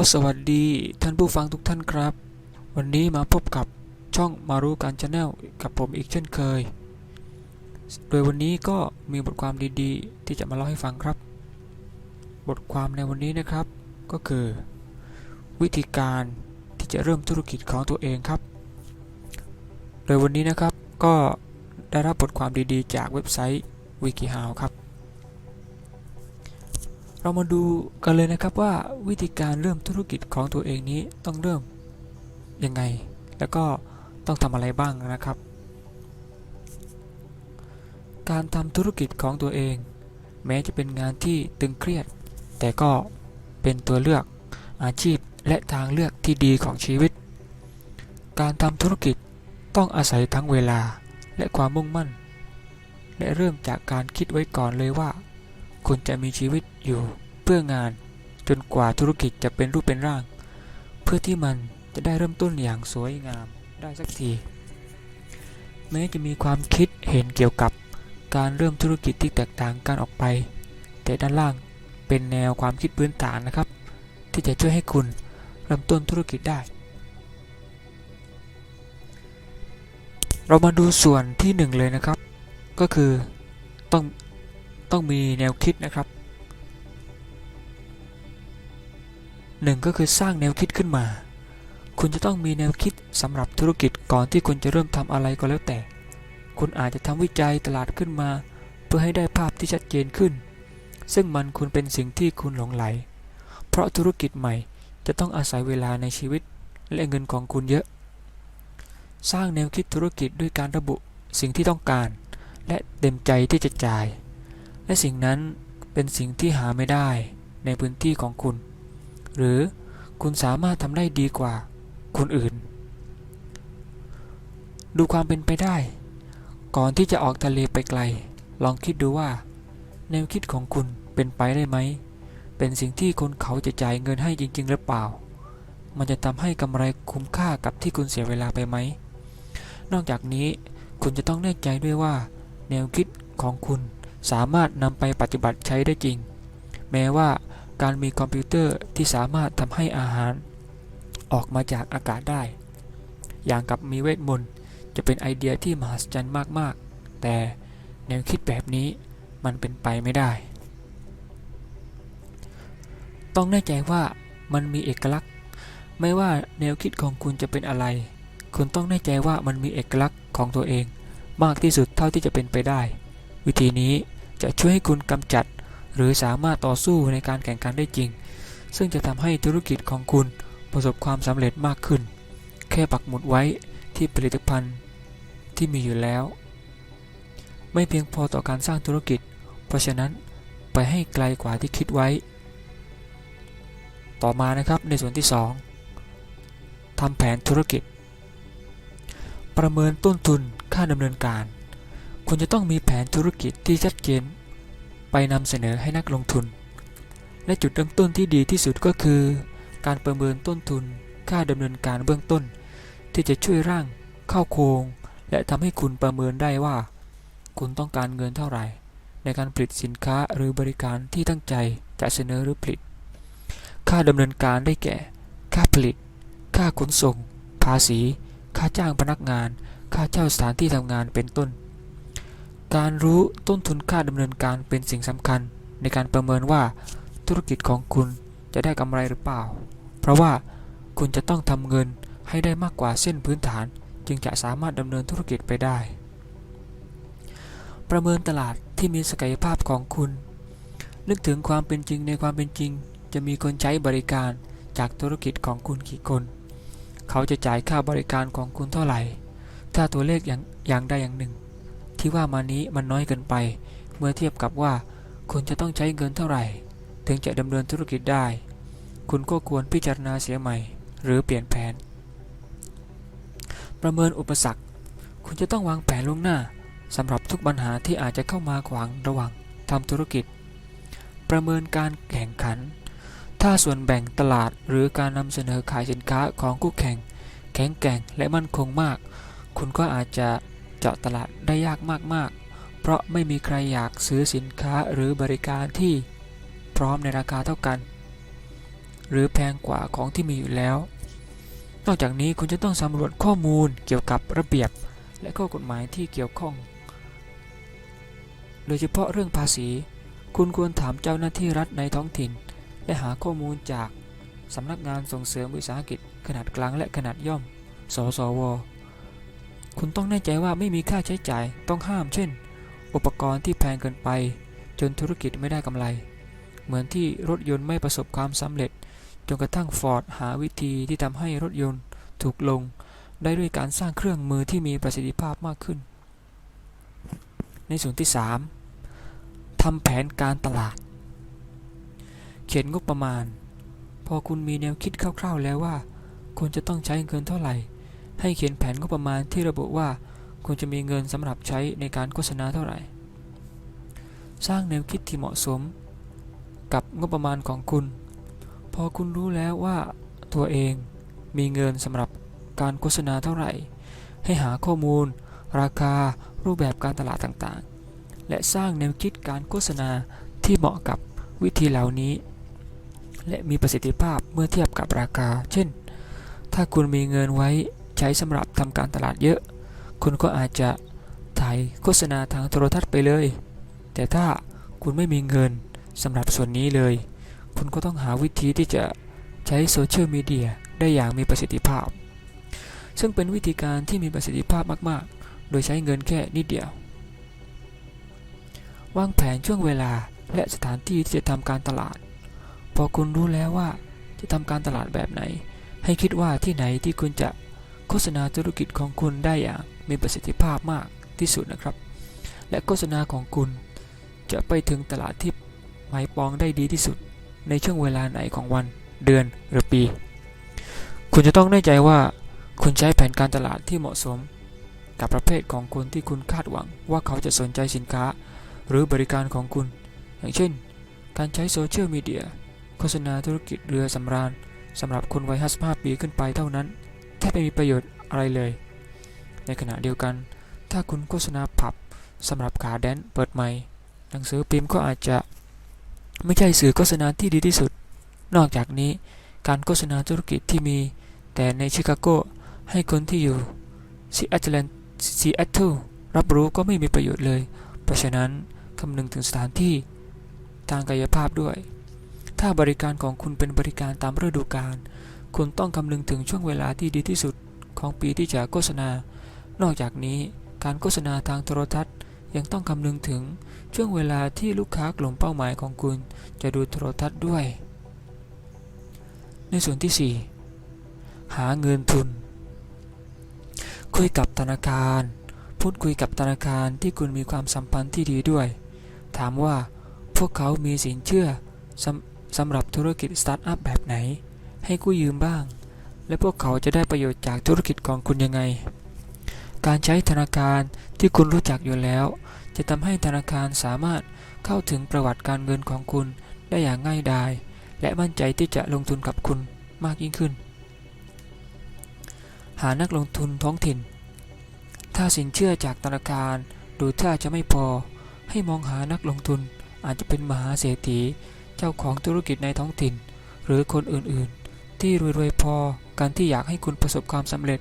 สวัสดีท่านผู้ฟังทุกท่านครับ วันนี้มาพบกับช่องมารู้การชาแนลกับผมอีกเช่นเคย โดยวันนี้ก็มีบทความดีๆ ที่จะมาเล่าให้ฟังครับ บทความในวันนี้นะครับ ก็คือ วิธีการที่จะเริ่มธุรกิจของตัวเองครับ โดยวันนี้นะครับก็ได้รับบทความดีๆ จากเว็บไซต์ WikiHow ครับ เรามาดูกันเลยนะครับว่าวิธีการเริ่มธุรกิจของตัวเองนี้ต้องเริ่มยังไง แล้วก็ต้องทำอะไรบ้างนะครับ การทำธุรกิจของตัวเอง แม้จะเป็นงานที่ตึงเครียด แต่ก็เป็นตัวเลือกอาชีพและทางเลือกที่ดีของชีวิต การทำธุรกิจต้องอาศัยทั้งเวลาและความมุ่งมั่น และเริ่มจากการคิดไว้ก่อนเลยว่า คุณจะมีชีวิตอยู่เพื่องานจนกว่าธุรกิจจะเป็นรูปเป็นร่าง เพื่อที่มันจะได้เริ่มต้นอย่างสวยงามได้สักที แม้จะมีความคิดเห็นเกี่ยวกับการเริ่มธุรกิจที่แตกต่างกันออกไป แต่ด้านล่างเป็นแนวความคิดพื้นฐานนะครับ ที่จะช่วยให้คุณเริ่มต้นธุรกิจได้ เรามาดูส่วนที่หนึ่งเลยนะครับ ก็คือต้อง ต้องมีแนวคิดนะครับหนึ่งก็คือสร้างแนวคิดขึ้นมา คุณจะต้องมีแนวคิดสำหรับธุรกิจก่อนที่คุณจะเริ่มทำอะไรก็แล้วแต่ คุณอาจจะทำวิจัยตลาดขึ้นมา เพื่อให้ได้ภาพที่ชัดเจนขึ้น ซึ่งมันคุณเป็นสิ่งที่คุณหลงไหล เพราะธุรกิจใหม่จะต้องอาศัยเวลาในชีวิตและเงินของคุณเยอะ สร้างแนวคิดธุรกิจด้วยการระบุสิ่งที่ต้องการ และเต็มใจที่จะจ่าย และสิ่งนั้นเป็นสิ่งที่หาไม่ได้ในพื้นที่ของคุณ หรือคุณสามารถทำได้ดีกว่าคนอื่น ดูความเป็นไปได้ ก่อนที่จะออกทะเลไปไกล ลองคิดดูว่า แนวคิดของคุณเป็นไปได้ไหม เป็นสิ่งที่คนเขาจะจ่ายเงินให้จริง ๆ หรือเปล่า มันจะทำให้กำไรคุ้มค่ากับที่คุณเสียเวลาไปไหม นอกจากนี้คุณจะต้องแน่ใจด้วยว่า แนวคิดของคุณ สามารถนำไปปฏิบัติใช้ได้จริง แม้ว่าการมีคอมพิวเตอร์ที่สามารถทำให้อาหาร ออกมาจากอากาศได้ อย่างกับมีเวทมนต์จะเป็นไอเดียที่มหัศจรรย์มากๆ แต่แนวคิดแบบนี้มันเป็นไปไม่ได้ ต้องแน่ใจว่ามันมีเอกลักษณ์ ไม่ว่าแนวคิดของคุณจะเป็นอะไร คุณต้องแน่ใจว่ามันมีเอกลักษณ์ของตัวเอง มากที่สุดเท่าที่จะเป็นไปได้ วิธีนี้จะช่วยให้คุณกำจัด หรือสามารถต่อสู้ในการแข่งขันได้จริง ซึ่งจะทำให้ธุรกิจของคุณประสบความสำเร็จมากขึ้น แค่ปักหมุดไว้ที่ผลิตภัณฑ์ที่มีอยู่แล้ว ไม่เพียงพอต่อการสร้างธุรกิจ เพราะฉะนั้นไปให้ไกลกว่าที่คิดไว้ ต่อมานะครับในส่วนที่ 2ทำแผนธุรกิจ ประเมินต้นทุนค่าดำเนินการ คุณจะต้องมีแผนธุรกิจที่ชัดเจนไปนำเสนอให้นักลงทุน และจุดเริ่มต้นที่ดีที่สุดก็คือ การประเมินต้นทุน ค่าดำเนินการเบื้องต้น ที่จะช่วยร่างเข้าโครง และทำให้คุณประเมินได้ว่า คุณต้องการเงินเท่าไหร่ ในการผลิตสินค้าหรือบริการที่ตั้งใจจะเสนอหรือผลิต ค่าดำเนินการได้แก่ ค่าผลิต ค่าขนส่ง ภาษี ค่าจ้างพนักงาน ค่าเช่าสถานที่ทำงานเป็นต้น การรู้ต้นทุนค่าดำเนินการเป็นสิ่งสำคัญในการประเมินว่าธุรกิจของคุณจะได้กำไรหรือเปล่า เพราะว่าคุณจะต้องทำเงินให้ได้มากกว่าเส้นพื้นฐาน จึงจะสามารถดำเนินธุรกิจไปได้ ประเมินตลาดที่มีศักยภาพของคุณ นึกถึงความเป็นจริงในความเป็นจริง จะมีคนใช้บริการจากธุรกิจของคุณกี่คน เขาจะจ่ายค่าบริการของคุณเท่าไหร่ ถ้าตัวเลขอย่างอย่างใดอย่างหนึ่ง ที่ว่ามานี้มันน้อยเกินไป เมื่อเทียบกับว่า คุณจะต้องใช้เงินเท่าไหร่ ถึงจะดำเนินธุรกิจได้ คุณก็ควรพิจารณาเสียใหม่ หรือเปลี่ยนแผน ประเมินอุปสรรค คุณจะต้องวางแผนล่วงหน้าสำหรับทุกปัญหาที่อาจจะเข้ามาขวางระหว่างทำธุรกิจ ประเมินการแข่งขัน ถ้าส่วนแบ่งตลาดหรือการนำเสนอขายสินค้าของคู่แข่ง แข็งแกร่งและมั่นคงมาก คุณก็อาจจะ เจาะตลาดได้ยากมากๆ เพราะไม่มีใครอยากซื้อสินค้าหรือบริการที่พร้อมในราคาเท่ากัน หรือแพงกว่าของที่มีอยู่แล้ว นอกจากนี้คุณจะต้องสำรวจข้อมูลเกี่ยวกับระเบียบ และข้อกฎหมายที่เกี่ยวข้อง โดยเฉพาะเรื่องภาษี คุณควรถามเจ้าหน้าที่รัฐในท้องถิ่น และหาข้อมูลจากสำนักงานส่งเสริมวิสาหกิจขนาดกลางและขนาดย่อม สสว คุณต้องแน่ใจว่าไม่มีค่าใช้จ่ายต้องห้าม เช่น อุปกรณ์ที่แพงเกินไป จนธุรกิจไม่ได้กำไร เหมือนที่รถยนต์ไม่ประสบความสำเร็จ จนกระทั่งฟอร์ดหาวิธีที่ทำให้รถยนต์ถูกลง ได้ด้วยการสร้างเครื่องมือที่มีประสิทธิภาพมากขึ้น ในส่วนที่ 3ทำแผนการตลาด เขียนงบประมาณ พอคุณมีแนวคิดคร่าวๆแล้วว่าคุณจะต้องใช้เงินเท่าไหร่ ให้เขียนแผนงบประมาณที่ระบุว่าคุณจะมีเงินสำหรับใช้ในการโฆษณาเท่าไหร่ สร้างแนวคิดที่เหมาะสม กับงบประมาณของคุณ พอคุณรู้แล้วว่าตัวเองมีเงินสำหรับการโฆษณาเท่าไหร่ ให้หาข้อมูล ราคา รูปแบบการตลาดต่างๆ และสร้างแนวคิดการโฆษณาที่เหมาะกับวิธีเหล่านี้ และมีประสิทธิภาพเมื่อเทียบกับราคา เช่น ถ้าคุณมีเงินไว้ ใช้สำหรับทำการตลาดเยอะ คุณก็อาจจะถ่ายโฆษณาทางโทรทัศน์ไปเลย แต่ถ้าคุณไม่มีเงินสำหรับส่วนนี้เลย คุณก็ต้องหาวิธีที่จะใช้โซเชียลมีเดียได้อย่างมีประสิทธิภาพ ซึ่งเป็นวิธีการที่มีประสิทธิภาพมาก ๆ โดยใช้เงินแค่นิดเดียว วางแผนช่วงเวลาและสถานที่ที่จะทำการตลาด พอคุณรู้แล้วว่าจะทำการตลาดแบบไหน ให้คิดว่าที่ไหนที่คุณจะ โฆษณาธุรกิจของคุณได้อย่างมีประสิทธิภาพมากที่สุดนะครับ และโฆษณาของคุณจะไปถึงตลาดที่หมายปองได้ดีที่สุด ในช่วงเวลาไหนของวัน เดือนหรือปี คุณจะต้องแน่ใจว่าคุณใช้แผนการตลาดที่เหมาะสม กับประเภทของคนที่คุณคาดหวังว่าเขาจะสนใจสินค้า หรือบริการของคุณ อย่างเช่น การใช้โซเชียลมีเดียโฆษณาธุรกิจเรือสำราญสำหรับคนวัย 55 ปีขึ้นไปเท่านั้น แทบไม่มีประโยชน์อะไรเลย ในขณะเดียวกัน ถ้าคุณโฆษณาผับสำหรับขาแดนเปิดใหม่ หนังสือพิมพ์ก็อาจจะไม่ใช่สื่อโฆษณาที่ดีที่สุด นอกจากนี้การโฆษณาธุรกิจที่มี แต่ในชิคาโกให้คนที่อยู่ซีแอตแลนซีแอตเทิลรับรู้ก็ไม่มีประโยชน์เลย เพราะฉะนั้นคำนึงถึงสถานที่ทางกายภาพด้วย ถ้าบริการของคุณเป็นบริการตามฤดูกาล คุณต้องคำนึงถึงช่วงเวลาที่ดีที่สุดของปีที่จะโฆษณา นอกจากนี้การโฆษณาทางโทรทัศน์ ยังต้องคำนึงถึงช่วงเวลาที่ลูกค้ากลุ่มเป้าหมายของคุณ จะดูโทรทัศน์ด้วย ในส่วนที่ 4 หาเงินทุน คุยกับธนาคาร พูดคุยกับธนาคารที่คุณมีความสัมพันธ์ที่ดีด้วย ถามว่าพวกเขามีสินเชื่อสำสำหรับธุรกิจสตาร์ทอัพแบบไหน ให้กู้ยืมบ้าง และพวกเขาจะได้ประโยชน์จากธุรกิจของคุณยังไง การใช้ธนาคารที่คุณรู้จักอยู่แล้ว จะทำให้ธนาคารสามารถเข้าถึงประวัติการเงินของคุณได้อย่างง่ายดาย และมั่นใจที่จะลงทุนกับคุณมากยิ่งขึ้น หานักลงทุนท้องถิ่น ถ้าสินเชื่อจากธนาคารดูท่าจะไม่พอ ให้มองหานักลงทุนอาจจะเป็นมหาเศรษฐี เจ้าของธุรกิจในท้องถิ่น หรือคนอื่นๆ ที่รวยๆพอการที่อยากให้คุณประสบความสำเร็จ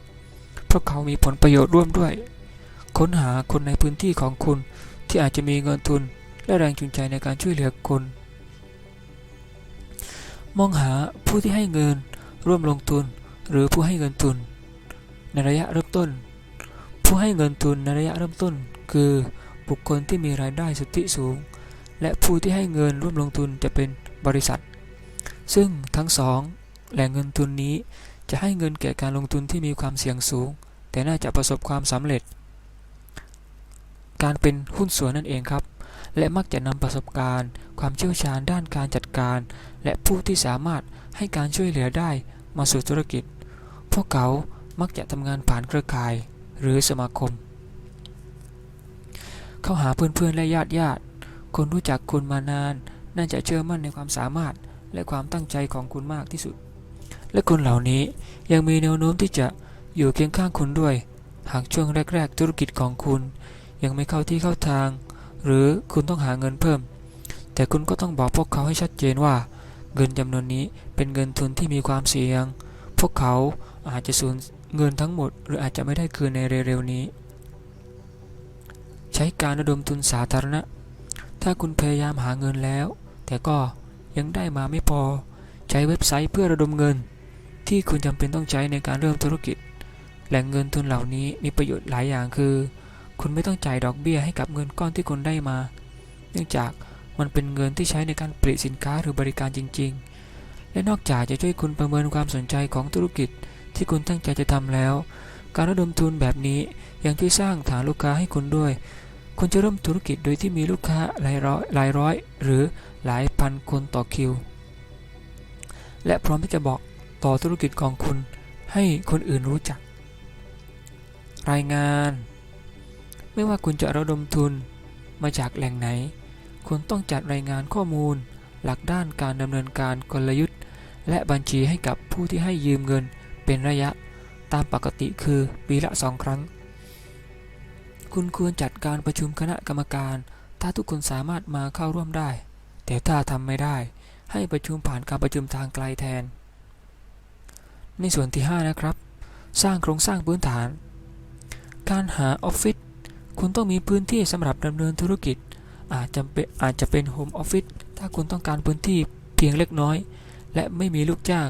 เพราะเขามีผลประโยชน์ร่วมด้วย ค้นหาคนในพื้นที่ของคุณที่อาจจะมีเงินทุนและแรงจูงใจในการช่วยเหลือคนมองหาผู้ที่ให้เงินร่วมลงทุนหรือผู้ให้เงินทุน ในระยะเริ่มต้น ผู้ให้เงินทุนในระยะเริ่มต้น คือบุคคลที่มีรายได้สุทธิสูง และผู้ที่ให้เงินร่วมลงทุนจะเป็นบริษัท ซึ่งทั้งสอง แหล่งเงินทุนนี้จะให้เงินแก่การลงทุนที่มีความเสี่ยงสูง แต่น่าจะประสบความสำเร็จ การเป็นหุ้นส่วนนั่นเองครับ และมักจะนำประสบการณ์ ความเชี่ยวชาญด้านการจัดการ และผู้ที่สามารถให้การช่วยเหลือได้มาสู่ธุรกิจ พวกเขามักจะทำงานผ่านเครือข่ายหรือสมาคม เข้าหาเพื่อนๆและญาติญาติ คนรู้จักคุณมานาน น่าจะเชื่อมั่นในความสามารถและความตั้งใจของคุณมากที่สุด และคนเหล่านี้ยังมีแนวโน้มที่จะอยู่เคียงข้างคุณด้วย หากช่วงแรก ๆ ธุรกิจของคุณ ยังไม่เข้าที่เข้าทาง หรือคุณต้องหาเงินเพิ่ม แต่คุณก็ต้องบอกพวกเขาให้ชัดเจนว่า เงินจำนวนนี้เป็นเงินทุนที่มีความเสี่ยง พวกเขาอาจจะสูญเงินทั้งหมด หรืออาจจะไม่ได้คืนในเร็วๆนี้ ใช้การระดมทุนสาธารณะ ถ้าคุณพยายามหาเงินแล้ว แต่ก็ยังได้มาไม่พอ ใช้เว็บไซต์เพื่อระดมเงิน ที่คุณจำเป็นต้องใช้ในการเริ่มธุรกิจ แหล่งเงินทุนเหล่านี้มีประโยชน์หลายอย่างคือ คุณไม่ต้องจ่ายดอกเบี้ยให้กับเงินก้อนที่คุณได้มา เนื่องจากมันเป็นเงินที่ใช้ในการผลิตสินค้าหรือบริการจริง ๆ และนอกจากจะช่วยคุณประเมินความสนใจของธุรกิจที่คุณตั้งใจจะทำแล้ว การระดมทุนแบบนี้ยังช่วยสร้างฐานลูกค้าให้คุณด้วย คุณจะเริ่มธุรกิจโดยที่มีลูกค้าหลายร้อยหลายร้อย หรือหลายพันคนต่อคิว และพร้อมที่จะบอก ต่อธุรกิจของคุณให้คนอื่นรู้จัก รายงาน ไม่ว่าคุณจะระดมทุนมาจากแหล่งไหน คุณต้องจัดรายงานข้อมูล หลักด้านการดำเนินการกลยุทธ์ และบัญชีให้กับผู้ที่ให้ยืมเงินเป็นระยะตามปกติคือปีละสองครั้ง คุณควรจัดการประชุมคณะกรรมการ ถ้าทุกคนสามารถมาเข้าร่วมได้ แต่ถ้าทำไม่ได้ให้ประชุมผ่านการประชุมทางไกลแทน ในส่วนที่ 5 นะครับ สร้างโครงสร้างพื้นฐาน การหาออฟฟิศคุณต้องมีพื้นที่สำหรับดำเนินธุรกิจ อาจจะเป็นอาจจะเป็นโฮมออฟฟิศถ้าคุณต้องการพื้นที่เพียงเล็กน้อย และไม่มีลูกจ้าง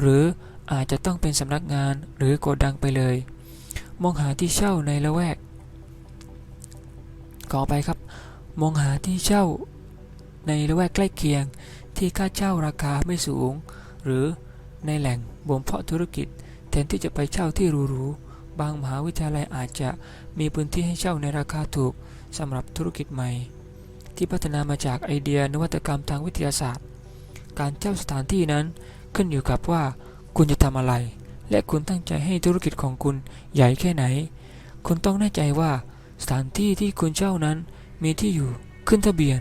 หรืออาจจะต้องเป็นสำนักงานหรือโกดังไปเลย มองหาที่เช่าในละแวกขอไปครับ มองหาที่เช่าในละแวกใกล้เคียงที่ค่าเช่าราคาไม่สูง หรือ ในแหล่งบ่มเพาะธุรกิจ แทนที่จะไปเช่าที่หรูๆ บางมหาวิทยาลัยอาจจะมีพื้นที่ให้เช่าในราคาถูกสำหรับธุรกิจใหม่ ที่พัฒนามาจากไอเดียนวัตกรรมทางวิทยาศาสตร์ การเช่าสถานที่นั้นขึ้นอยู่กับว่าคุณจะทำอะไร และคุณตั้งใจให้ธุรกิจของคุณใหญ่แค่ไหน คุณต้องแน่ใจว่าสถานที่ที่คุณเช่านั้นมีที่อยู่ขึ้นทะเบียน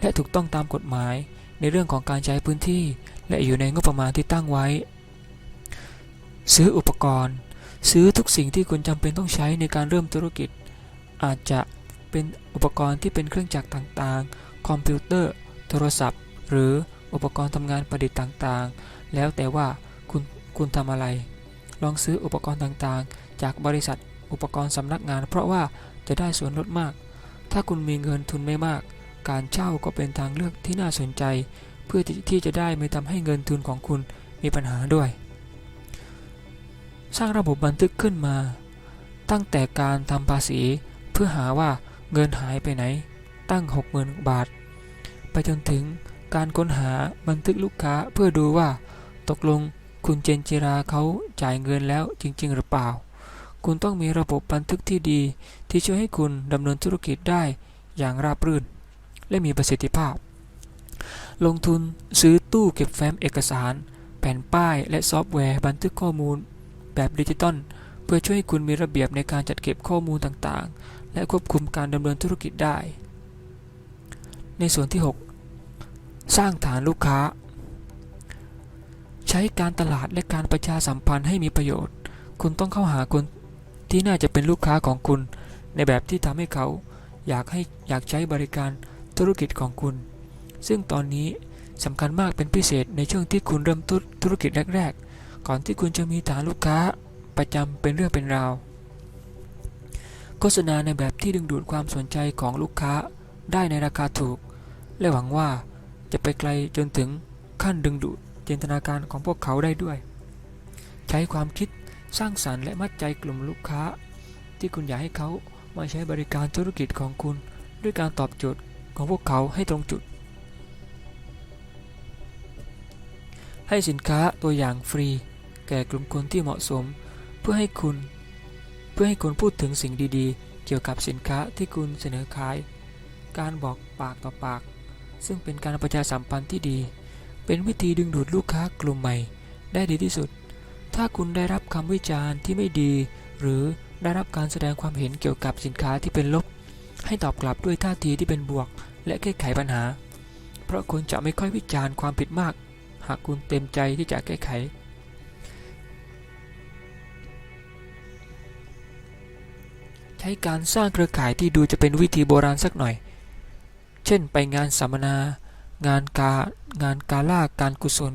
และถูกต้องตามกฎหมายในเรื่องของการใช้พื้นที่ และอยู่ในงบประมาณที่ตั้งไว้ ซื้ออุปกรณ์ ซื้อทุกสิ่งที่คุณจำเป็นต้องใช้ในการเริ่มธุรกิจ อาจจะเป็นอุปกรณ์ที่เป็นเครื่องจักรต่างๆ คอมพิวเตอร์ โทรศัพท์ หรืออุปกรณ์ทำงานประดิษฐ์ต่างๆ แล้วแต่ว่าคุณคุณทำอะไร ลองซื้ออุปกรณ์ต่างๆ จากบริษัทอุปกรณ์สำนักงาน เพราะว่าจะได้ส่วนลดมาก ถ้าคุณมีเงินทุนไม่มาก การเช่าก็เป็นทางเลือกที่น่าสนใจ เพื่อที่จะได้ไม่ทำให้เงินทุนของคุณมีปัญหาด้วย สร้างระบบบันทึกขึ้นมา ตั้งแต่การทำภาษีเพื่อหาว่าเงินหายไปไหน ตั้ง 60,000 บาท ไปจนถึงการค้นหาบันทึกลูกค้าเพื่อดูว่า ตกลงคุณเจนจิราเขาจ่ายเงินแล้วจริง ๆ หรือเปล่า คุณต้องมีระบบบันทึกที่ดี ที่ช่วยให้คุณดำเนินธุรกิจได้อย่างราบรื่น และมีประสิทธิภาพ ลงทุนซื้อตู้เก็บแฟ้มเอกสาร แผ่นป้ายและซอฟต์แวร์บันทึกข้อมูล แบบดิจิตอลเพื่อช่วยให้คุณมีระเบียบในการจัดเก็บข้อมูลต่างๆ และควบคุมการดำเนินธุรกิจได้ ในส่วนที่ 6 สร้างฐานลูกค้า ใช้การตลาดและการประชาสัมพันธ์ให้มีประโยชน์ คุณต้องเข้าหาคนที่น่าจะเป็นลูกค้าของคุณ ในแบบที่ทำให้เขาอยากให้อยากใช้บริการธุรกิจของคุณ ซึ่งตอนนี้สำคัญมากเป็นพิเศษในช่วงที่คุณเริ่มธุธุรกิจแรก ๆ ก่อนที่คุณจะมีฐานลูกค้าประจำเป็นเรื่องเป็นราว โฆษณาในแบบที่ดึงดูดความสนใจของลูกค้าได้ในราคาถูก และหวังว่าจะไปไกลจนถึงขั้นดึงดูดจินตนาการของพวกเขาได้ด้วย ใช้ความคิดสร้างสรรค์และมัดใจกลุ่มลูกค้า ที่คุณอยากให้เขามาใช้บริการธุรกิจของคุณ ด้วยการตอบโจทย์ของพวกเขาให้ตรงจุด ให้สินค้าตัวอย่างฟรี แก่กลุ่มคนที่เหมาะสม เพื่อให้คุณ เพื่อให้คุณพูดถึงสิ่งดีๆ เกี่ยวกับสินค้าที่คุณเสนอขาย การบอกปากต่อปาก ซึ่งเป็นการประชาสัมพันธ์ที่ดี เป็นวิธีดึงดูดลูกค้ากลุ่มใหม่ ได้ดีที่สุด ถ้าคุณได้รับคำวิจารณ์ที่ไม่ดี หรือได้รับการแสดงความเห็นเกี่ยวกับสินค้าที่เป็นลบ ให้ตอบกลับด้วยท่าทีที่เป็นบวก และแก้ไขปัญหา เพราะคุณจะไม่ค่อยวิจารณ์ความผิดมาก หากคุณเต็มใจที่จะแก้ไข ใช้การสร้างเครือข่ายที่ดูจะเป็นวิธีโบราณสักหน่อย เช่นไปงานสัมมนา งานกางานกาล่าการกุศล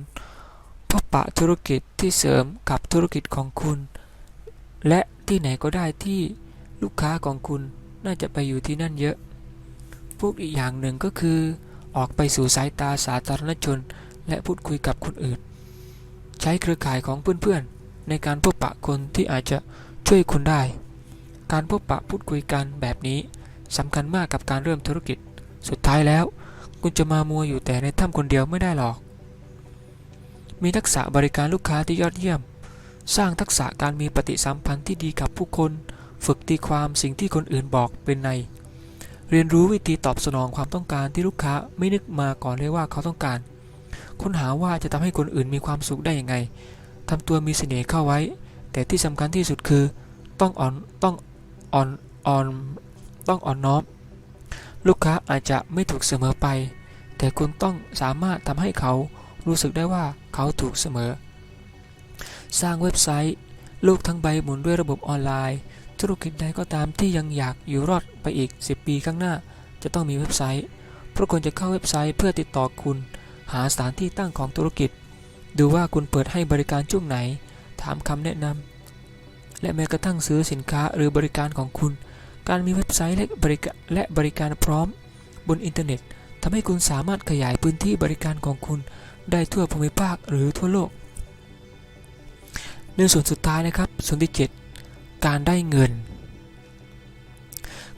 พบปะธุรกิจที่เสริมกับธุรกิจของคุณ และที่ไหนก็ได้ที่ลูกค้าของคุณน่าจะไปอยู่ที่นั่นเยอะ พวกอีกอย่างหนึ่งก็คือออกไปสู่สายตาสาธารณชน และพูดคุยกับคนอื่น ใช้เครือข่ายของเพื่อนๆ ในการพบปะคนที่อาจจะช่วยคุณได้ การพบปะพูดคุยกันแบบนี้สำคัญมากกับการเริ่มธุรกิจ สุดท้ายแล้ว คุณจะมามัวอยู่แต่ในถ้ำคนเดียวไม่ได้หรอก มีทักษะบริการลูกค้าที่ยอดเยี่ยม สร้างทักษะการมีปฏิสัมพันธ์ที่ดีกับผู้คน ฝึกตีความสิ่งที่คนอื่นบอกเป็นใน เรียนรู้วิธีตอบสนองความต้องการที่ลูกค้าไม่นึกมาก่อนเลยว่าเขาต้องการ ค้นหาว่าจะทำให้คนอื่นมีความสุขได้ยังไงทำตัวมีเสน่ห์เข้าไว้ แต่ที่สำคัญที่สุดคือ ต้องอ่อนต้องอ่อนอ่อนต้องอ่อนน้อม ลูกค้าอาจจะไม่ถูกเสมอไป แต่คุณต้องสามารถทำให้เขารู้สึกได้ว่าเขาถูกเสมอ สร้างเว็บไซต์โลกทั้งใบหมุนด้วยระบบออนไลน์ ธุรกิจใดก็ตามที่ยังอยากอยู่รอดไปอีก 10 ปีข้างหน้า จะต้องมีเว็บไซต์เพราะคนจะเข้าเว็บไซต์เพื่อติดต่อคุณ หาสถานที่ตั้งของธุรกิจ ดูว่าคุณเปิดให้บริการช่วงไหน ถามคำแนะนำและแม้กระทั่งซื้อสินค้าหรือบริการของคุณ การมีเว็บไซต์และบริการและบริการพร้อม บนอินเทอร์เน็ตทำให้คุณสามารถขยายพื้นที่บริการของคุณ ได้ทั่วภูมิภาคหรือทั่วโลกในส่วนสุดท้ายนะครับส่วนที่ 7 การได้เงิน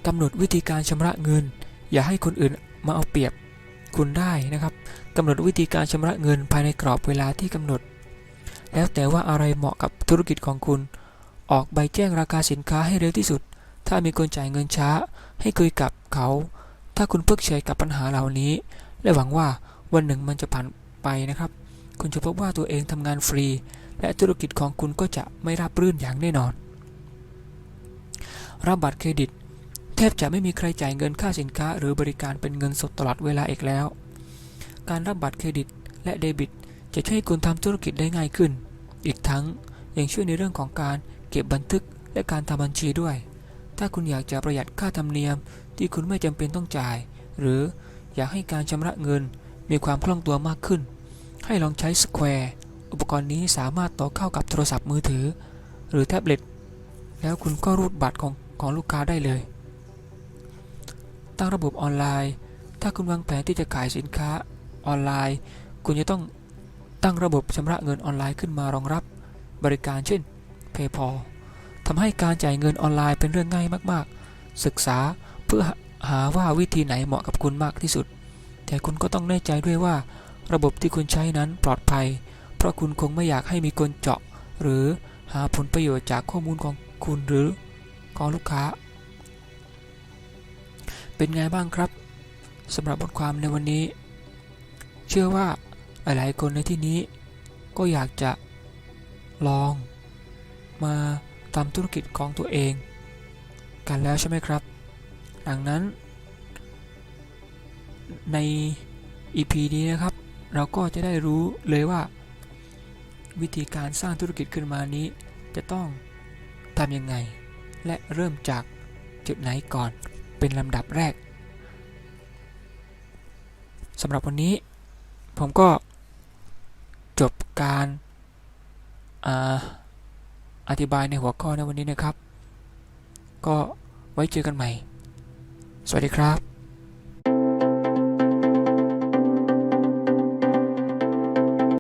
กำหนดวิธีการชำระเงิน อย่าให้คนอื่นมาเอาเปรียบ คุณได้นะครับกำหนดวิธีการชำระเงินภายในกรอบเวลาที่กำหนด แล้วแต่ว่าอะไรเหมาะกับธุรกิจของคุณ ออกใบแจ้งราคาสินค้าให้เร็วที่สุด ถ้ามีคนจ่ายเงินช้า ให้คุยกับเขา ถ้าคุณเพิกเฉยกับปัญหาเหล่านี้ และหวังว่าวันหนึ่งมันจะผ่านไปนะครับ คุณจะพบว่าตัวเองทำงานฟรี และธุรกิจของคุณก็จะไม่ราบรื่นอย่างแน่นอน รับบัตรเครดิต แทบจะไม่มีใครจ่ายเงินค่าสินค้าหรือบริการเป็นเงินสดตลอดเวลาอีกแล้ว การรับบัตรเครดิตและเดบิต จะช่วยคุณทำธุรกิจได้ง่ายขึ้น อีกทั้งยังช่วยในเรื่องของการเก็บบันทึกและการทำบัญชีด้วย ถ้าคุณอยากจะประหยัดค่าธรรมเนียมที่คุณไม่จำเป็นต้องจ่าย หรืออยากให้การชำระเงินมีความคล่องตัวมากขึ้น ให้ลองใช้ Square อุปกรณ์นี้สามารถต่อเข้ากับโทรศัพท์มือถือ หรือแท็บเล็ต แล้วคุณก็รูดบัตรของของลูกค้าได้เลย ตั้งระบบออนไลน์ ถ้าคุณวางแผนที่จะขายสินค้าออนไลน์ คุณจะต้องตั้งระบบชำระเงินออนไลน์ขึ้นมารองรับบริการเช่น PayPal ทำให้การจ่ายเงินออนไลน์เป็นเรื่องง่ายมากๆ ศึกษาเพื่อหาว่าวิธีไหนเหมาะกับคุณมากที่สุด แต่คุณก็ต้องแน่ใจด้วยว่า ระบบที่คุณใช้นั้นปลอดภัย เพราะคุณคงไม่อยากให้มีคนเจาะ หรือหาผลประโยชน์จากข้อมูลของคุณหรือของลูกค้า เป็นไงบ้างครับสำหรับบทความในวันนี้ เชื่อว่าหลายๆคนในที่นี้ ก็อยากจะลอง มาทำธุรกิจของตัวเอง กันแล้วใช่ไหมครับ ดังนั้น ใน EP นี้นะครับ เราก็จะได้รู้เลยว่า วิธีการสร้างธุรกิจขึ้นมานี้ จะต้องทำยังไง และเริ่มจากจุดไหนก่อน เป็นลำดับแรกสำหรับวันนี้ผมก็จบการอธิบายในหัวข้อในวันนี้นะครับ ก็ไว้เจอกันใหม่ สวัสดีครับ